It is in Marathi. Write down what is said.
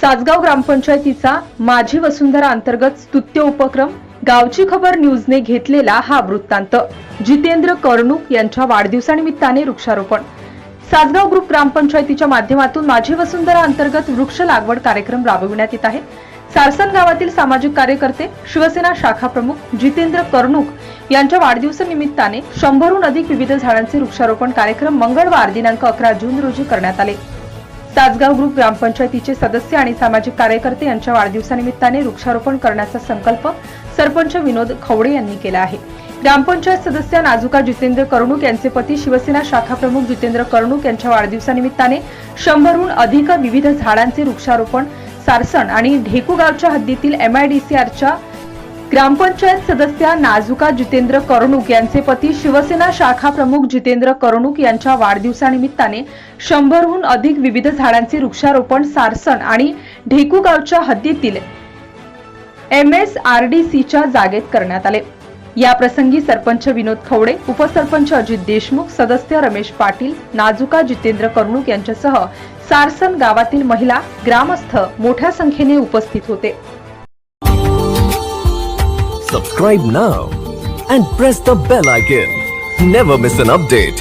सासगाव ग्रामपंचायतीचा माझी वसुंधरा अंतर्गत स्तुत्य उपक्रम गावची खबर न्यूजने घेतलेला हा वृत्तांत. जितेंद्र कर्णूक यांच्या वाढदिवसानिमित्ताने वृक्षारोपण. सासगाव ग्रुप ग्रामपंचायतीच्या माध्यमातून माझी वसुंधरा अंतर्गत वृक्ष लागवड कार्यक्रम राबविण्यात येत आहे. सारसन गावातील सामाजिक कार्यकर्ते शिवसेना शाखा प्रमुख जितेंद्र करणूक यांच्या वाढदिवसानिमित्ताने शंभरहून अधिक विविध झाडांचे वृक्षारोपण कार्यक्रम मंगळवार दिनांक अकरा जून रोजी करण्यात आले. सासगाव ग्रुप ग्रामपंचायतीचे सदस्य आणि सामाजिक कार्यकर्ते यांच्या वाढदिवसानिमित्ताने वृक्षारोपण करण्याचा संकल्प सरपंच विनोद खवडे यांनी केला आहे. ग्रामपंचायत सदस्य नाजुका जितेंद्र करणूक यांचे पती शिवसेना शाखा प्रमुख जितेंद्र करणूक यांच्या वाढदिवसानिमित्ताने शंभरहून अधिक विविध झाडांचे वृक्षारोपण सारसण आणि ढेकू गावच्या हद्दीतील आरच्या ग्रामपंचायत सदस्या नाजुका जितेंद्र करणूक यांचे पती शिवसेना शाखा प्रमुख जितेंद्र करणूक यांच्या वाढदिवसानिमित्ताने शंभरहून अधिक विविध झाडांचे वृक्षारोपण सारसण आणि ढेकू गावच्या हद्दीतील एम एस आर डी सीच्या जागेत करण्यात आले. याप्रसंगी सरपंच विनोद खवडे उपसरपंच अजित देशमुख सदस्य रमेश पाटील नाजुका जितेंद्र करणूक यांच्यासह सारसन गावातील महिला ग्रामस्थ मोठ्या संख्येने उपस्थित होते. Subscribe now and press the bell icon never miss an update